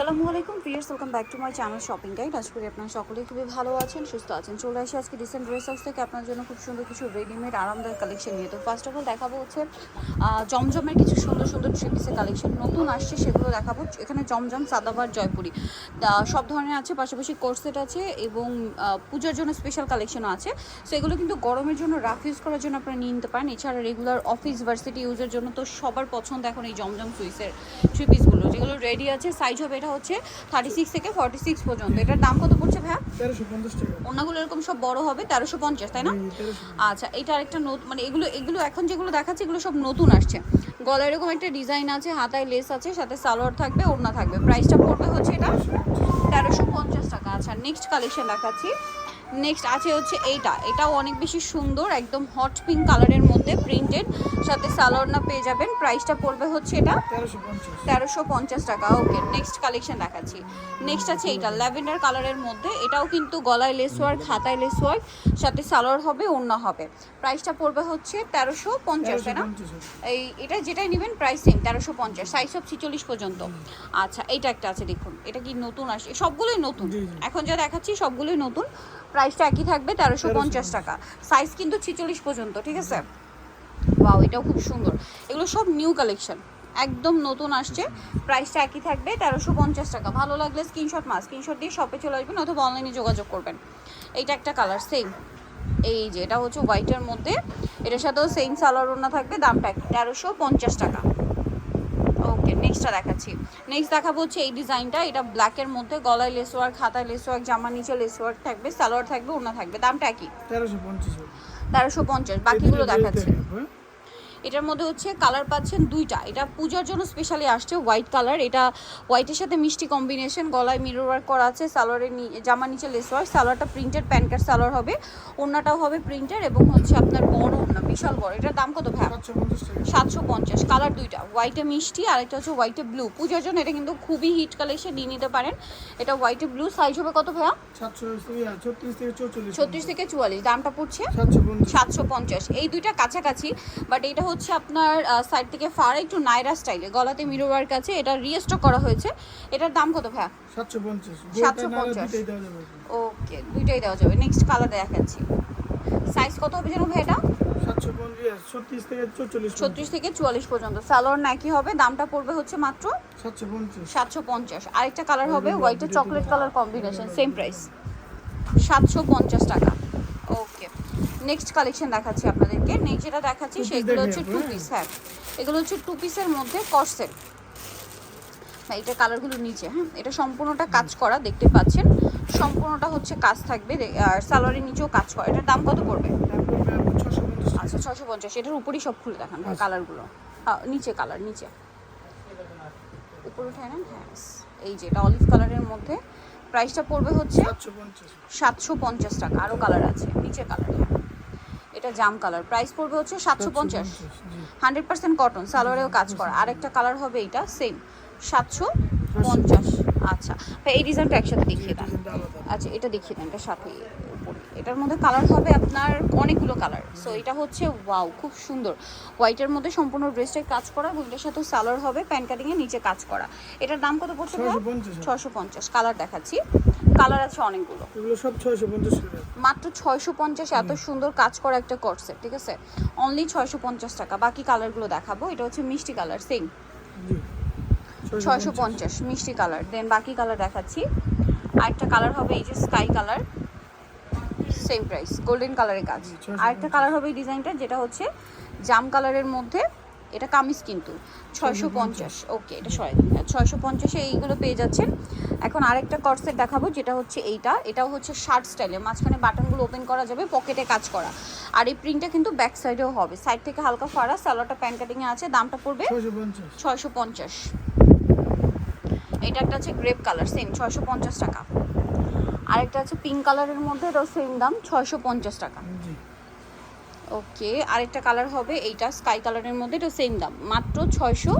আসসালামু আলাইকুম viewers welcome back to my channel shopping guide. আশা করি আপনারা সকলেই খুবই ভালো আছেন, সুস্থ আছেন। চলে আসি আজকে রিসেন্ট ড্রেস হাউস থেকে। আপনার জন্য খুব সুন্দর কিছু রেডিমেড আরামদায়ক কালেকশন নিয়ে। তো ফার্স্ট অফ অল দেখাবো হচ্ছে জমজমের কিছু সুন্দর সুন্দর থ্রি পিসের কালেকশন নতুন আসছে, সেগুলো দেখাবো। এখানে জমজম, সাদাবার, জয়পুরি। সব ধরনের আছে, পাশাপাশি কোর্সেট আছে এবং পূজার জন্য স্পেশাল কালেকশনও আছে। সো এগুলো কিন্তু গরমের জন্য রাফ ইউজ করার জন্য আপনারা নিয়ে নিতে পারেন। এছাড়া রেগুলার অফিস ভার্সিটি ইউজের জন্য তো সবার পছন্দ এখন এই জমজম সুইসের থ্রি পিসগুলো যেগুলো রেডি আছে সাইজ হবে এটা হচ্ছে থার্টি সিক্স থেকে ফর্টি সিক্স পর্যন্ত। এটার দাম কত পড়ছে ভাইয়া? ওনাগুলো এরকম সব বড় হবে তেরোশো পঞ্চাশ তাই না? আচ্ছা এটা আরেকটা নতুন মানে এগুলো এগুলো এখন যেগুলো দেখাচ্ছে এগুলো সব নতুন আসছে। গলায় এরকম একটা ডিজাইন আছে হাতায় লেস আছে সাথে সালোয়ার থাকবে ওড়না থাকবে। প্রাইসটা পড়বে হচ্ছে এটা তেরোশো পঞ্চাশ। টাকা। আচ্ছা নেক্সট কালেকশন দেখাচ্ছি। নেক্সট আছে হচ্ছে এইটা। এটাও অনেক বেশি সুন্দর একদম হট পিঙ্ক কালারের মধ্যে প্রিন্টেড সাথে সালোয়ারনা পেয়ে যাবেন। প্রাইসটা পড়বে হচ্ছে এটা তেরোশো পঞ্চাশ। টাকা। ওকে নেক্সট কালেকশন দেখাচ্ছি। নেক্সট আছে এইটা ল্যাভেন্ডার কালারের মধ্যে। এটাও কিন্তু গলায় লেস ওয়ার্ক হাতায় লেস ওয়ার্ক সাথে সালোয়ার হবে ওড়না হবে। প্রাইসটা পড়বে হচ্ছে তেরোশো পঞ্চাশ না? এই এটা যেটাই নেবেন প্রাইস সেম তেরোশো পঞ্চাশ। সাইজ সব ছিচল্লিশ পর্যন্ত। আচ্ছা এইটা একটা আছে দেখুন। এটা কি নতুন আসে? সবগুলোই নতুন। এখন যা দেখাচ্ছি সবগুলোই নতুন। প্রাইসটা একই থাকবে তেরোশো পঞ্চাশ টাকা। সাইজ কিন্তু ছিচল্লিশ পর্যন্ত ঠিক আছে? ওয়াও এটাও খুব সুন্দর। এগুলো সব নিউ কালেকশন একদম নতুন আসছে। প্রাইসটা একই থাকবে তেরোশো পঞ্চাশ টাকা। ভালো লাগলে স্ক্রিনশট মাস স্ক্রিনশট দিয়ে শপে চলে আসবেন অথবা অনলাইনে যোগাযোগ করবেন। এইটা একটা কালার সেম এই যে এটা হচ্ছে হোয়াইটের মধ্যে। এটার সাথেও সেম সালোয়ার ওড়না থাকবে দামটা তেরোশো পঞ্চাশ টাকা। ওকে নেক্সটটা দেখাচ্ছি। নেক্সট দেখাবো হচ্ছে এই ডিজাইনটা এটা ব্ল্যাকের মধ্যে গলায় লেস ওয়ার্ক হাতায় লেস ওয়ার্ক জামার নিচে লেস ওয়ার্ক থাকবে সালোয়ার থাকবে ওনা থাকবে। দামটা কি? তেরোশো পঞ্চাশ তেরোশো পঞ্চাশ। বাকিগুলো দেখাচ্ছি? এটার মধ্যে হচ্ছে কালার পাচ্ছেন দুইটা। এটা পূজার জন্য স্পেশালি আসছে হোয়াইট কালার এটা হোয়াইটের সাথে মিষ্টি কম্বিনেশন গলায় মিরর ওয়ার্ক করা আছে সালোয়ারের জামার নিচে লেস ওয়ার্ক সালোয়ারটা প্রিন্টেড প্যান্টার সালোয়ার হবে। ওড়নাটাও হবে প্রিন্টের এবং হচ্ছে আপনার বড় ওড়না বিশাল বড়। এটার দাম কত ভাই সাতশো পঞ্চাশ। কালার দুইটা। হোয়াইটে মিষ্টি আর একটা হচ্ছে হোয়াইটে ব্লু পূজার জন্য এটা কিন্তু খুবই হিট কালেকশন নিয়ে নিতে পারেন। এটা হোয়াইটে ব্লু সাইজ হবে কত ভাইয়া? ছত্রিশ থেকে চুয়াল্লিশ। দামটা পড়ছে সাতশো পঞ্চাশ। এই দুইটা কাছাকাছি বাট এটা হচ্ছে আপনার সাইড থেকে ফার একটু নাইরা স্টাইলে গলাতে মিরর ওয়ার্ক আছে এটা রিস্টক করা হয়েছে। এটার দাম কত ভাইয়া? সাতশো পঞ্চাশ। সাতশো ওকে দুইটাই দেওয়া যাবে। নেক্সট কালার দেখাচ্ছি। সাইজ কত হবে যেন ভাই এটা? ছত্রিশ থেকে চুয়াল্লিশ পর্যন্ত। সালোয়ার নাকি হবে? দামটা পড়বে হচ্ছে মাত্র সাতশো পঞ্চাশ। আরেকটা কালার হবে white chocolate colour combination same price সাতশো পঞ্চাশ টাকা। নেক্সট কালেকশন দেখাচ্ছি আপনাদেরকে। নেক্সট যেটা দেখাচ্ছি সেগুলো হচ্ছে টু পিস হ্যাঁ। এগুলো হচ্ছে টু পিসের মধ্যে কর্সেট হ্যাঁ এটা কালারগুলো নিচে হ্যাঁ এটা সম্পূর্ণটা কাজ করা দেখতে পাচ্ছেন। সম্পূর্ণটা হচ্ছে কাজ থাকবে আর সালোয়ারের নিচেও কাজ করা। এটার দাম কত পড়বে? আচ্ছা ছশো পঞ্চাশ। এটার উপরেই সব খুলে দেখান আচ্ছা। কালারগুলো হ্যাঁ, নিচে কালার নিচে। উপরে উঠায় নেন হ্যাঁ এই যে এটা অলিভ কালারের মধ্যে। প্রাইসটা পড়বে হচ্ছে সাতশো পঞ্চাশ। টাকা। আরও কালার আছে নিচে কালার হ্যাঁ। এটা জাম কালার। প্রাইস পড়বে হচ্ছে সাতশো পঞ্চাশ। হান্ড্রেড পার্সেন্ট কটন সালোয়ারেও কাজ করা। আরেকটা কালার হবে এটা সেম সাতশো পঞ্চাশ। আচ্ছা এই ডিজাইনটা একসাথে দেখিয়ে দেন। আচ্ছা এটা দেখিয়ে দেন এটা সাথে উপরে। এটার মধ্যে কালার হবে আপনার অনেকগুলো কালার সো এটা হচ্ছে ওয়াও খুব সুন্দর। হোয়াইটের মধ্যে সম্পূর্ণ ড্রেসটাই কাজ করা এবং এটার সাথে সালোয়ার হবে প্যান্ট কাটিংয়ের নিচে কাজ করা। এটার দাম কত পড়ছে ছশো পঞ্চাশ। কালার দেখাচ্ছি। কালার আছে অনেকগুলো। এগুলো সব ছয়শো পঞ্চাশ টাকা। মাত্র ছয়শো পঞ্চাশ এত সুন্দর কাজ করা একটা করছে ঠিক আছে? অনলি ছয়শো পঞ্চাশ টাকা বাকি কালারগুলো দেখাবো। এটা হচ্ছে মিষ্টি কালার সেম জি। ছয়শো পঞ্চাশ মিষ্টি কালার। দেন বাকি কালার দেখাচ্ছি। আরেকটা কালার হবে এই যে sky colour. Same price golden কালারের কাজ। 650 আরেকটা কালার হবে এই ডিজাইনটা যেটা হচ্ছে জাম কালারের মধ্যে এটা কামিজ কিন্তু ছয়শো পঞ্চাশ। ওকে এটা সরাই দিন। ছয়শো পঞ্চাশে এইগুলো পেয়ে যাচ্ছেন। এখন আরেকটা কর্সেট দেখাবো যেটা হচ্ছে এইটা। এটাও হচ্ছে শার্ট স্টাইলে মাঝখানে বাটনগুলো ওপেন করা যাবে পকেটে কাজ করা। আর এই প্রিন্টটা কিন্তু ব্যাক সাইডেও হবে। সাইড থেকে হালকা ফাড়া সালোয়ারটা প্যান্ট কাটিংয়ে আছে দামটা পড়বে ছয়শো পঞ্চাশ। এটা একটা আছে গ্রেপ কালার সেম ছয়শো পঞ্চাশ টাকা। আরেকটা আছে পিঙ্ক কালারের মধ্যে এটাও সেম দাম ছয়শো পঞ্চাশ টাকা। ওকে আরেকটা কালার হবে এইটা স্কাই কালারের মধ্যে এটা সেম দাম মাত্র ছয়শো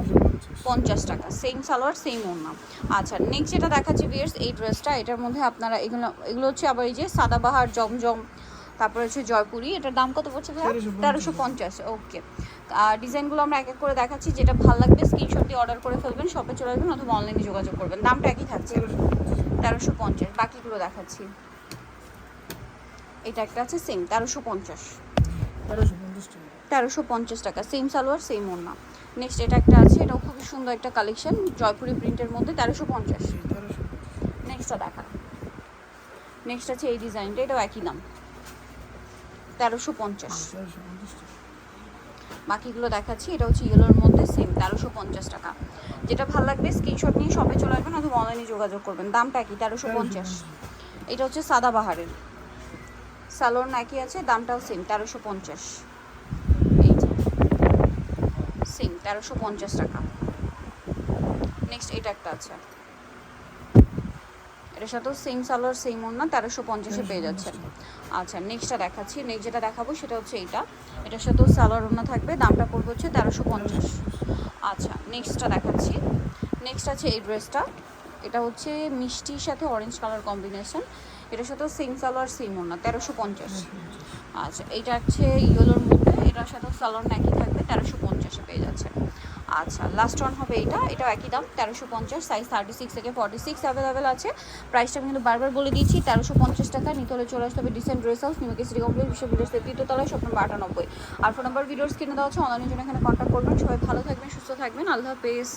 পঞ্চাশ টাকা সেম সালোয়ার সেম ওড়না। আচ্ছা নেক্সট যেটা দেখাচ্ছি বিয়ার্স এই ড্রেসটা এটার মধ্যে আপনারা এগুলো এগুলো হচ্ছে আবার এই যে সাদাবাহার জমজম তারপরে হচ্ছে জয়পুরি এটার দাম কত পড়ছে ভাইয়া? তেরোশো পঞ্চাশ। ওকে আর ডিজাইনগুলো আমরা এক এক করে দেখাচ্ছি যেটা ভালো লাগবে স্ক্রিনশট দিয়ে অর্ডার করে ফেলবেন শপে চলে আসবেন অথবা অনলাইনে যোগাযোগ করবেন। দামটা একই থাকছে। তেরোশো পঞ্চাশ। বাকিগুলো দেখাচ্ছি। এটা একটা আছে সেম তেরোশো পঞ্চাশ। তেরোশো পঞ্চাশ টাকা। সেম সালোয়ার সেম ওড়না। নেক্সট এটা একটা আছে এটাও খুবই সুন্দর একটা কালেকশন জয়পুরি প্রিন্টের মধ্যে তেরোশো পঞ্চাশ। নেক্সটটা দেখা। নেক্সট আছে এই ডিজাইনটা এটাও একই দাম। তেরোশো পঞ্চাশ। টাকা। বাকিগুলো দেখাচ্ছি এটা হচ্ছে ইয়েলোর মধ্যে সেম তেরোশো পঞ্চাশ টাকা। যেটা ভালো লাগবে স্ক্রিনশট নিয়ে শপে চলে আসবেন অথবা অনলাইনে যোগাযোগ করবেন। দামটা কি তেরোশো পঞ্চাশ। এটা হচ্ছে সাদা বাহারের। সালোয়ার নাকি আছে, দামটাও সেম তেরোশো পঞ্চাশ। এই যে সেম তেরোশো পঞ্চাশ টাকা। নেক্সট এটা একটা আছে। এটার সাথেও সেম সালোয়ার সেম ওড়না, তেরোশো পঞ্চাশে পেয়ে যাচ্ছেন। আচ্ছা নেক্সটটা দেখাচ্ছি। নেক্সট যেটা দেখাবো, সেটা হচ্ছে এইটা। এটার সাথেও সালোয়ার, ওড়না থাকবে, দামটা পড়বে হচ্ছে তেরোশো পঞ্চাশ। আচ্ছা নেক্সটটা দেখাচ্ছি। নেক্সট আছে এই ড্রেসটা এটা হচ্ছে মিষ্টির সাথে অরেঞ্জ কালার কম্বিনেশন এটার সাথেও সেম সালোয়ার সেম ওড়না, তেরোশো পঞ্চাশ। আচ্ছা এইটা হচ্ছে ইয়েলোর মধ্যে, এটার সাথেও সালোয়ার একই থাকবে, তেরোশো পঞ্চাশে পেয়ে যাচ্ছেন আচ্ছা লাস্ট ওয়ান হবে এটা, এটাও একই দাম, তেরোশো পঞ্চাশ সাইজ থার্টি সিক্স থেকে ফর্টি সিক্স অ্যাভেলেবেল আছে প্রাইসটা আমি কিন্তু বারবার বলে দিচ্ছি, তেরোশো পঞ্চাশ টাকা, নিতে হলে চলে আসতে হবে decent dress house new city complex বিশ্ব বিদেশের তৃতীয়তলায় স্বপ্ন আটানব্বই। আর ফোন নাম্বার ভিডিওস কিনে দেওয়া হচ্ছে অনলাইনের জন্য এখানে কন্ট্যাক্ট করবেন। সবাই ভালো থাকবেন, সুস্থ থাকবেন, আল্লাহ হাফেজ।